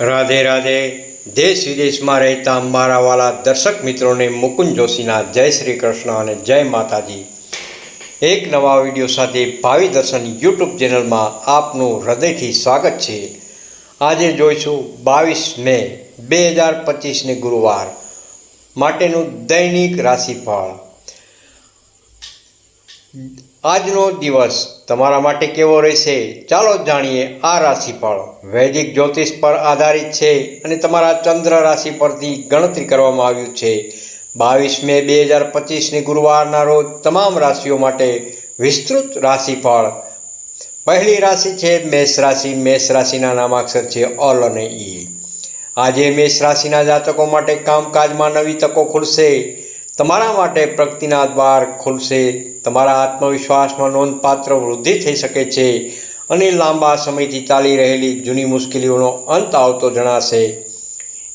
રાધે રાધે, દેશ વિદેશમાં રહેતા મારા દર્શક મિત્રોને મુકુંદ જોશીના જય શ્રી કૃષ્ણ અને જય માતાજી. એક નવા વીડિયો સાથે ભાવિ દર્શન યુટ્યુબ ચેનલમાં આપનું હૃદયથી સ્વાગત છે. આજે જોઈશું બાવીસ મે બે હજાર પચીસને ગુરુવાર માટેનું દૈનિક રાશિફળ. આજનો દિવસ તમારા માટે કેવો રહેશે? ચાલો જાણીએ આ રાશિફળ. વૈદિક જ્યોતિષ પર આધારિત છે અને તમારા ચંદ્ર રાશિ પરથી ગણતરી કરવામાં આવ્યું છે. બાવીસ મે બે હજાર પચીસની ગુરુવારના રોજ તમામ રાશિઓ માટે વિસ્તૃત રાશિફળ. પહેલી રાશિ છે મેષ રાશિ. મેષ રાશિના નામાક્ષર છે અલ અને ઈ. આજે મેષ રાશિના જાતકો માટે કામકાજમાં નવી તકો ખુલશે. તમારા માટે પ્રગતિના દ્વાર ખુલશે. તમારા આત્મવિશ્વાસમાં નોંધપાત્ર વૃદ્ધિ થઈ શકે છે અને લાંબા સમયથી ચાલી રહેલી જૂની મુશ્કેલીઓનો અંત આવતો જણાશે.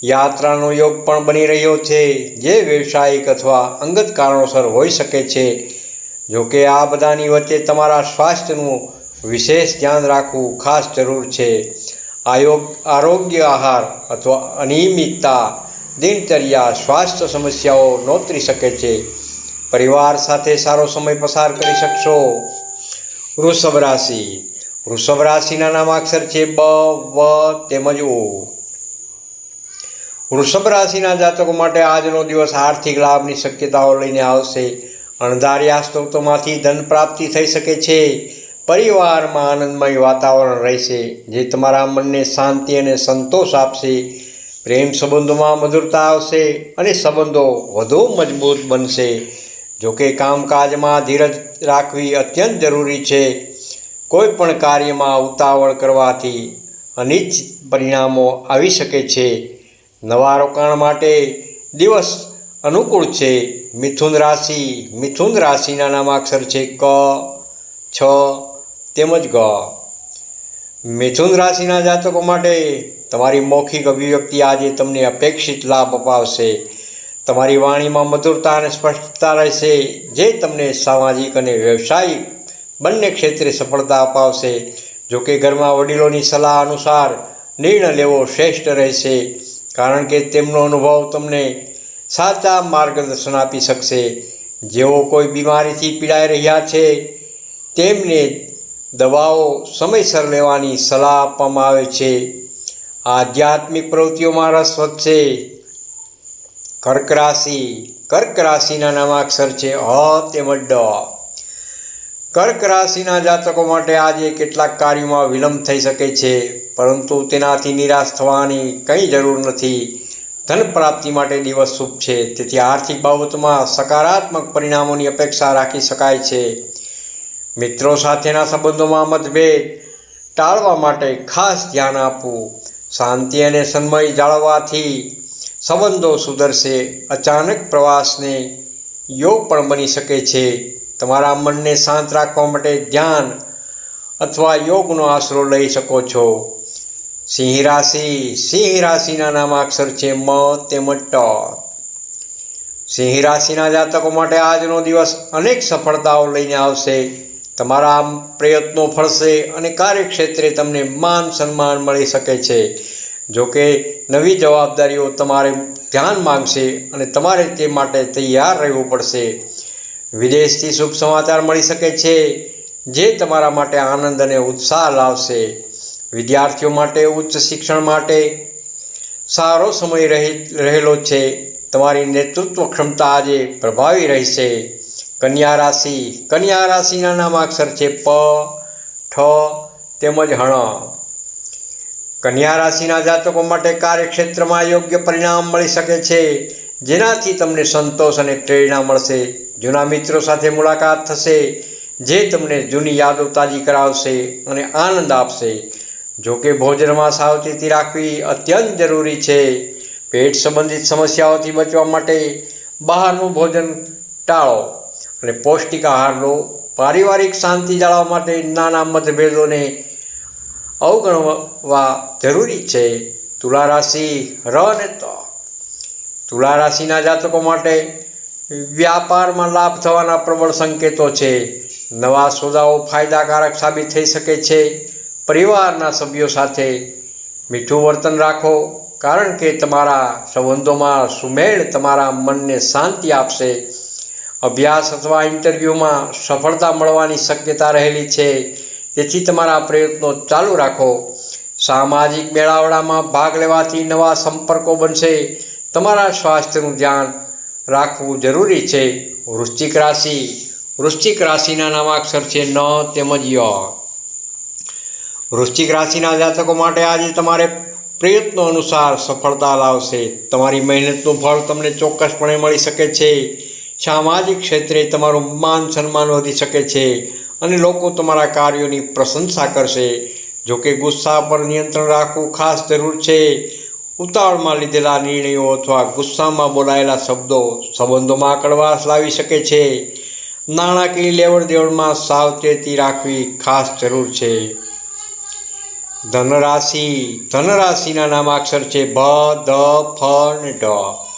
યાત્રાનો યોગ પણ બની રહ્યો છે, જે વ્યવસાયિક અથવા અંગત કારણોસર હોઈ શકે છે. જોકે આ બધાની વચ્ચે તમારા સ્વાસ્થ્યનું વિશેષ ધ્યાન રાખવું ખાસ જરૂર છે. આયોગ, આરોગ્ય આહાર અથવા અનિયમિતતા દિનચર્યા, સ્વાસ્થ્ય સમસ્યાઓ નોતરી શકે છે. પરિવાર સાથે સારો સમય પસાર કરી શકશો. વૃષભ રાશિ. વૃષભ રાશિના નામાક્ષર છે બ, વ, તેમજ ઓ. વૃષભ રાશિના જાતકો માટે આજનો દિવસ આર્થિક લાભની શક્યતાઓ લઈને આવશે. અણધાર્યા સ્ત્રોતોમાંથી ધન પ્રાપ્તિ થઈ શકે છે. પરિવારમાં આનંદમય વાતાવરણ રહેશે, જે તમારા મનને શાંતિ અને સંતોષ આપશે. પ્રેમ સંબંધોમાં મધુરતા આવશે અને સંબંધો વધુ મજબૂત બનશે. જોકે કામકાજમાં ધીરજ રાખવી અત્યંત જરૂરી છે. કોઈ પણ કાર્યમાં ઉતાવળ કરવાથી અનિચ્છિત પરિણામો આવી શકે છે. નવા રોકાણ માટે દિવસ અનુકૂળ છે. મિથુન રાશિ, મિથુન રાશિના નામાક્ષર છે ક, છ, તેમજ ગ. મિથુન રાશિના જાતકો માટે તમારી મૌખિક અભિવ્યક્તિ આજે તમને અપેક્ષિત લાભ અપાવશે. તમારી વાણીમાં મધુરતા અને સ્પષ્ટતા રહેશે, જે તમને સામાજિક અને વ્યવસાયિક બંને ક્ષેત્રે સફળતા અપાવશે. જોકે ઘરમાં વડીલોની સલાહ અનુસાર નિર્ણય લેવો શ્રેષ્ઠ રહેશે, કારણ કે તેમનો અનુભવ તમને સાચા માર્ગદર્શન આપી શકશે. જેઓ કોઈ બીમારીથી પીડાઈ રહ્યા છે, તેમને દવાઓ સમયસર લેવાની સલાહ આપવામાં આવે છે. આધ્યાત્મિક પ્રવૃત્તિઓમાં રસ વધશે કર્ક રાશિ કર્ક રાશિના નામાક્ષર છે હ તેમજ ડ. કર્ક રાશિના જાતકો માટે આજે કેટલાક કાર્યોમાં વિલંબ થઈ શકે છે, પરંતુ તેનાથી નિરાશ થવાની કંઈ જરૂર નથી. ધન પ્રાપ્તિ માટે દિવસ શુભ છે, તેથી આર્થિક બાબતોમાં સકારાત્મક પરિણામોની અપેક્ષા રાખી શકાય છે. મિત્રો સાથેના સંબંધોમાં મતભેદ ટાળવા માટે ખાસ ધ્યાન આપવું. શાંતિ અને સન્મય જાળવવાથી સંબંધો સુધરશે. અચાનક પ્રવાસને યોગ પણ બની શકે છે. તમારા મનને શાંત રાખવા માટે ધ્યાન અથવા યોગનો આશરો લઈ શકો છો. સિંહ રાશિ, સિંહ રાશિના નામાક્ષર છે મ તેમજ ટ. સિંહ રાશિના જાતકો માટે આજનો દિવસ અનેક સફળતાઓ લઈને આવશે. તમારા પ્રયત્નો ફળશે અને કાર્યક્ષેત્રે તમને માન સન્માન મળી શકે છે. જોકે નવી જવાબદારીઓ તમારે ધ્યાન માંગશે અને તમારે તે માટે તૈયાર રહેવું પડશે. વિદેશથી શુભ સમાચાર મળી શકે છે, જે તમારા માટે આનંદ અને ઉત્સાહ લાવશે. વિદ્યાર્થીઓ માટે ઉચ્ચ શિક્ષણ માટે સારો સમય રહી રહેલો છે. તમારી નેતૃત્વ ક્ષમતા આજે પ્રભાવી રહેશે. કન્યા રાશિ. કન્યા રાશિના નામ અક્ષર છે પ, ઠ, તેમજ હણ. કન્યા રાશિના જાતકો માટે કાર્યક્ષેત્રમાં યોગ્ય પરિણામ મળી શકે છે. જેનાથી તમને સંતોષ અને પ્રેરણા મળશે. જૂના મિત્રો સાથે મુલાકાત થશે, જે તમને જૂની યાદો તાજી કરાવશે અને આનંદ આપશે. જોકે ભોજનમાં સાવચેતી રાખવી અત્યંત જરૂરી છે. પેટ સંબંધિત સમસ્યાઓથી બચવા માટે બહારનું ભોજન ટાળો. અને પૌષ્ટિક આહાર લો, પારિવારિક શાંતિ જાળવવા માટે નાના મતભેદોને અવગણવા જરૂરી છે. તુલા રાશિ ર અને ત. તુલા રાશિના જાતકો માટે વ્યાપારમાં લાભ થવાના પ્રબળ સંકેતો છે. નવા સોદાઓ ફાયદાકારક સાબિત થઈ શકે છે. પરિવારના સભ્યો સાથે મીઠું વર્તન રાખો, કારણ કે તમારા સંબંધોમાં સુમેળ તમારા મનને શાંતિ આપશે. અભ્યાસ અથવા ઇન્ટરવ્યૂમાં સફળતા મળવાની શક્યતા રહેલી છે, તેથી તમારા પ્રયત્નો ચાલુ રાખો. સામાજિક મેળાવડામાં ભાગ લેવાથી નવા સંપર્કો બનશે. તમારા સ્વાસ્થ્યનું ધ્યાન રાખવું જરૂરી છે. વૃશ્ચિક રાશિ. વૃશ્ચિક રાશિના નામાક્ષર છે ન તેમજ ય. વૃશ્ચિક રાશિના જાતકો માટે આજે તમારે પ્રયત્નો અનુસાર સફળતા લાવશે. તમારી મહેનતનું ફળ તમને ચોક્કસપણે મળી શકે છે. સામાજિક ક્ષેત્રે તમારું માન સન્માન વધી શકે છે અને લોકો તમારા કાર્યોની પ્રશંસા કરશે. જોકે ગુસ્સા પર નિયંત્રણ રાખવું ખાસ જરૂર છે. ઉતાવળમાં લીધેલા નિર્ણયો અથવા ગુસ્સામાં બોલાયેલા શબ્દો સંબંધોમાં કડવાશ લાવી શકે છે. નાણાકીય લેવડ દેવડમાં સાવચેતી રાખવી ખાસ જરૂર છે. ધનરાશિ, ધનરાશિના નામાક્ષર છે ભ ધ ફ ને ઢ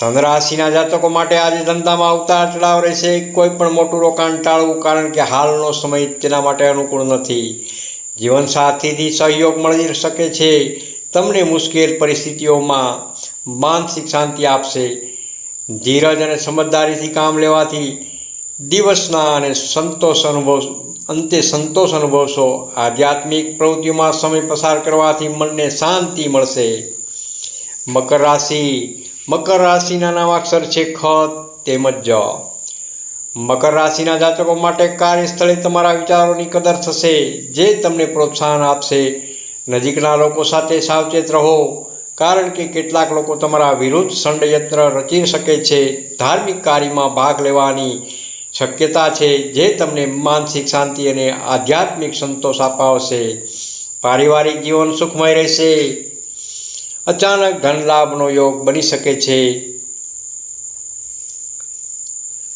ધનરાશિના જાતકો માટે આજે ધંધામાં ઉતાર ચઢાવ રહેશે. કોઈ પણ મોટું રોકાણ ટાળવું, કારણ કે હાલનો સમય તેના માટે અનુકૂળ નથી. જીવનસાથીથી સહયોગ મળી શકે છે. તમને મુશ્કેલ પરિસ્થિતિઓમાં માનસિક શાંતિ આપશે. ધીરજ અને સમજદારીથી કામ લેવાથી દિવસના અને સંતોષ અનુભવ, અંતે સંતોષ અનુભવશો. આધ્યાત્મિક પ્રવૃત્તિઓમાં સમય પસાર કરવાથી મનને શાંતિ મળશે. મકર રાશિ મકર રાશિના નામાક્ષર છે ખ તેમજ જ. મકર રાશિના જાતકો માટે કાર્યસ્થળે તમારા વિચારોની કદર થશે, જે તમને પ્રોત્સાહન આપશે. નજીકના લોકો સાથે સાવચેત રહો, કારણ કે કેટલાક લોકો તમારા વિરુદ્ધ ષડયંત્ર રચી શકે છે. ધાર્મિક કાર્યમાં ભાગ લેવાની શક્યતા છે, જે તમને માનસિક શાંતિ અને આધ્યાત્મિક સંતોષ અપાવશે. પારિવારિક જીવન સુખમય રહેશે. અચાનક ધન લાભનો યોગ બની શકે છે.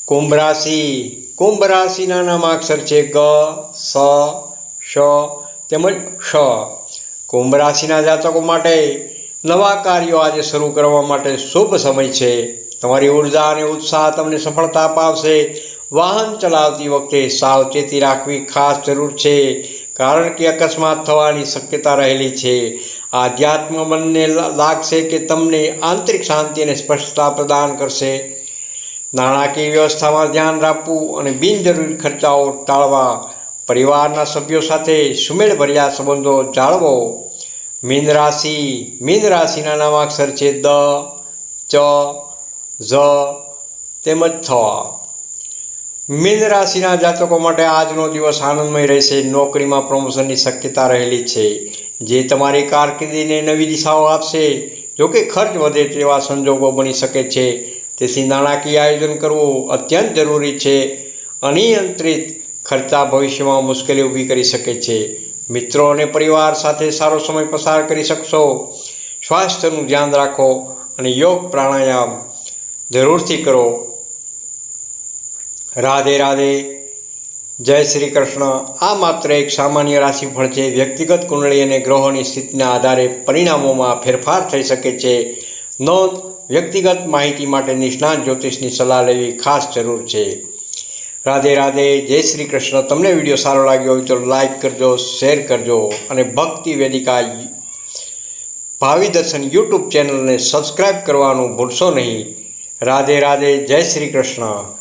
કુંભ રાશિ. કુંભ રાશિના નામાક્ષર છે ગ, સ શ તેમજ શ કુંભ રાશિના જાતકો માટે નવા કાર્યો આજે શરૂ કરવા માટે શુભ સમય છે. તમારી ઊર્જા અને ઉત્સાહ તમને સફળતા અપાવશે. વાહન ચલાવતી વખતે સાવચેતી રાખવી ખાસ જરૂર છે. કારણ કે અકસ્માત થવાની શક્યતા રહેલી છે. આધ્યાત્મ મનને લાગશે કે તમને આંતરિક શાંતિ અને સ્પષ્ટતા પ્રદાન કરશે. નાણાકીય વ્યવસ્થામાં ધ્યાન રાખવું અને બિનજરૂરી ખર્ચાઓ ટાળવા, પરિવારના સભ્યો સાથે સુમેળભર્યા સંબંધો જાળવો. મીન રાશિ, મીન રાશિના નામાક્ષર છે દ, ચ, ઝ, તેમજ થ. મીન રાશિના જાતકો માટે આજનો દિવસ આનંદમય રહેશે. નોકરીમાં પ્રમોશનની શક્યતા રહેલી છે. જે તમારી કારકિર્દીને નવી દિશાઓ આપશે, જોકે ખર્ચ વધે તેવા સંજોગો બની શકે છે. તેથી નાણાકીય આયોજન કરવું અત્યંત જરૂરી છે. અનિયંત્રિત ખર્ચા ભવિષ્યમાં મુશ્કેલી ઊભી કરી શકે છે. મિત્રો અને પરિવાર સાથે સારો સમય પસાર કરી શકશો. સ્વાસ્થ્યનું ધ્યાન રાખો અને યોગ પ્રાણાયામ જરૂરથી કરો. રાધે રાધે. જય શ્રી કૃષ્ણ. આ માત્ર એક સામાન્ય રાશિફળ છે. વ્યક્તિગત કુંડળી અને ગ્રહોની સ્થિતિના આધારે પરિણામોમાં ફેરફાર થઈ શકે છે. નોંધ, વ્યક્તિગત માહિતી માટે નિષ્ણાત જ્યોતિષની સલાહ લેવી ખાસ જરૂર છે. રાધે રાધે, જય શ્રી કૃષ્ણ. તમને વીડિયો સારો લાગ્યો હોય તો લાઈક કરજો, શેર કરજો અને ભક્તિ વેદિકા ભાવિ દર્શન યુટ્યુબ ચેનલને સબસ્ક્રાઈબ કરવાનું ભૂલશો નહીં. રાધે રાધે, જય શ્રી કૃષ્ણ.